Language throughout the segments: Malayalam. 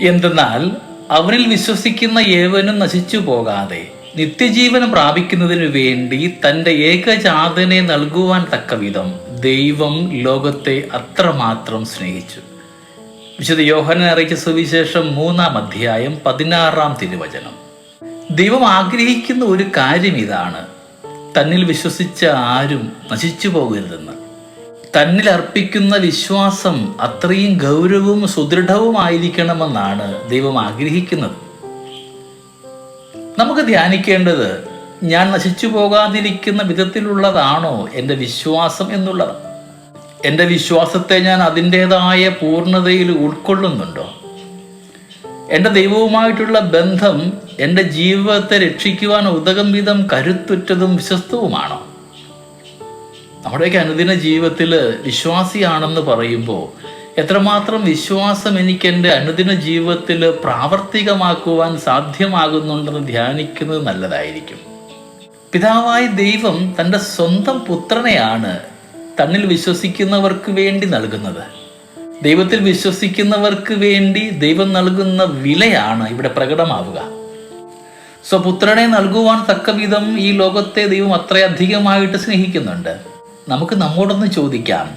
എന്തെന്നാൽ അവനിൽ വിശ്വസിക്കുന്ന ഏവനും നശിച്ചു പോകാതെ നിത്യജീവൻ പ്രാപിക്കുന്നതിനു വേണ്ടി തന്റെ ഏകജാതനെ നൽകുവാൻ തക്കവിധം ദൈവം ലോകത്തെ അത്രമാത്രം സ്നേഹിച്ചു. വിശുദ്ധ യോഹനൻ അറിയിച്ച സുവിശേഷം മൂന്നാം അധ്യായം പതിനാറാം തിരുവചനം. ദൈവം ആഗ്രഹിക്കുന്ന ഒരു കാര്യം ഇതാണ്. തന്നിൽ വിശ്വസിച്ച ആരും നശിച്ചു പോകരുതെന്ന്. തന്നിൽ അർപ്പിക്കുന്ന വിശ്വാസം അത്രയും ഗൗരവവും സുദൃഢവുമായിരിക്കണമെന്നാണ് ദൈവം ആഗ്രഹിക്കുന്നത്. നമുക്ക് ധ്യാനിക്കേണ്ടത് ഞാൻ നശിച്ചു പോകാതിരിക്കുന്ന വിധത്തിലുള്ളതാണോ എന്റെ വിശ്വാസം എന്നുള്ളത്? എന്റെ വിശ്വാസത്തെ ഞാൻ അതിന്റെതായ പൂർണതയിൽ ഉൾക്കൊള്ളുന്നുണ്ടോ? എന്റെ ദൈവവുമായിട്ടുള്ള ബന്ധം എന്റെ ജീവിതത്തെ രക്ഷിക്കുവാൻ ഉതകം വിധം കരുത്തുറ്റതും വിശ്വസ്തവുമാണോ? നമ്മുടെയൊക്കെ അനുദിന ജീവിതത്തിൽ വിശ്വാസിയാണെന്ന് പറയുമ്പോൾ എത്രമാത്രം വിശ്വാസം എനിക്ക് എന്റെ അനുദിന ജീവിതത്തിൽ പ്രാവർത്തികമാക്കുവാൻ സാധ്യമാകുന്നുണ്ടെന്ന് ധ്യാനിക്കുന്നത് നല്ലതായിരിക്കും. പിതാവായ ദൈവം തന്റെ സ്വന്തം പുത്രനെയാണ് തന്നിൽ വിശ്വസിക്കുന്നവർക്ക് വേണ്ടി നൽകുന്നത്. ദൈവത്തിൽ വിശ്വസിക്കുന്നവർക്ക് വേണ്ടി ദൈവം നൽകുന്ന വിലയാണ് ഇവിടെ പ്രകടമാവുക. സ്വപുത്രനെ നൽകുവാൻ തക്കവിധം ഈ ലോകത്തെ ദൈവം അത്രയധികമായിട്ട് സ്നേഹിക്കുന്നുണ്ട്. നമുക്ക് നമ്മോടൊന്ന് ചോദിക്കാം.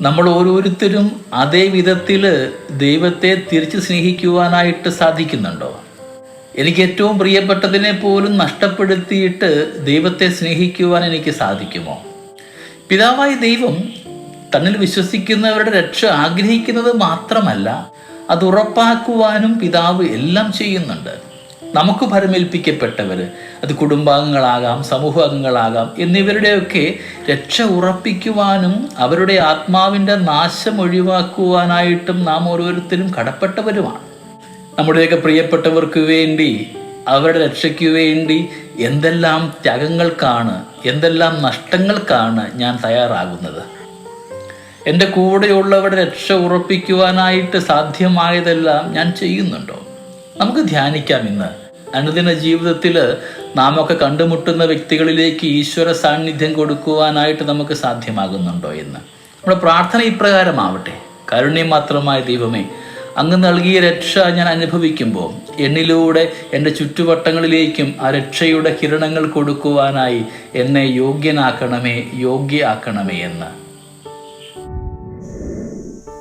നമ്മൾ ഓരോരുത്തരും അതേ വിധത്തിൽ ദൈവത്തെ തിരിച്ച് സ്നേഹിക്കുവാനായിട്ട് സാധിക്കുന്നുണ്ടോ? എനിക്ക് ഏറ്റവും പ്രിയപ്പെട്ടതിനെ പോലും നഷ്ടപ്പെടുത്തിയിട്ട് ദൈവത്തെ സ്നേഹിക്കുവാൻ എനിക്ക് സാധിക്കുമോ? പിതാവായ ദൈവം തന്നിൽ വിശ്വസിക്കുന്നവരുടെ രക്ഷ ആഗ്രഹിക്കുന്നത് മാത്രമല്ല അത് ഉറപ്പാക്കുവാനും പിതാവ് എല്ലാം ചെയ്യുന്നുണ്ട്. നമുക്ക് ഭരമേൽപ്പിക്കപ്പെട്ടവർ അത് കുടുംബാംഗങ്ങളാകാം സമൂഹ അംഗങ്ങളാകാം എന്നിവരുടെയൊക്കെ രക്ഷ ഉറപ്പിക്കുവാനും അവരുടെ ആത്മാവിന്റെ നാശം ഒഴിവാക്കുവാനായിട്ടും നാം ഓരോരുത്തരും കടപ്പെട്ടവരുമാണ്. നമ്മുടെയൊക്കെ പ്രിയപ്പെട്ടവർക്ക് വേണ്ടി അവരുടെ രക്ഷയ്ക്ക് വേണ്ടി എന്തെല്ലാം ത്യാഗങ്ങൾക്കാണ് എന്തെല്ലാം നഷ്ടങ്ങൾക്കാണ് ഞാൻ തയ്യാറാകുന്നത്. എന്റെ കൂടെയുള്ളവരുടെ രക്ഷ ഉറപ്പിക്കുവാനായിട്ട് സാധ്യമായതെല്ലാം ഞാൻ ചെയ്യുന്നുണ്ടോ? നമുക്ക് ധ്യാനിക്കാം ഇന്ന്. അനുദിന ജീവിതത്തിൽ നാം ഒക്കെ കണ്ടുമുട്ടുന്ന വ്യക്തികളിലേക്ക് ഈശ്വര സാന്നിധ്യം കൊടുക്കുവാനായിട്ട് നമുക്ക് സാധ്യമാകുന്നുണ്ടോ എന്ന്. നമ്മുടെ പ്രാർത്ഥന ഇപ്രകാരമാവട്ടെ. കരുണ്യം മാത്രമായ ദൈവമേ അങ്ങ് നൽകിയ രക്ഷ ഞാൻ അനുഭവിക്കുമ്പോൾ എന്നിലൂടെ എന്റെ ചുറ്റുവട്ടങ്ങളിലേക്കും ആ രക്ഷയുടെ കിരണങ്ങൾ കൊടുക്കുവാനായി എന്നെ യോഗ്യനാക്കണമേ യോഗ്യ ആക്കണമേ എന്ന്.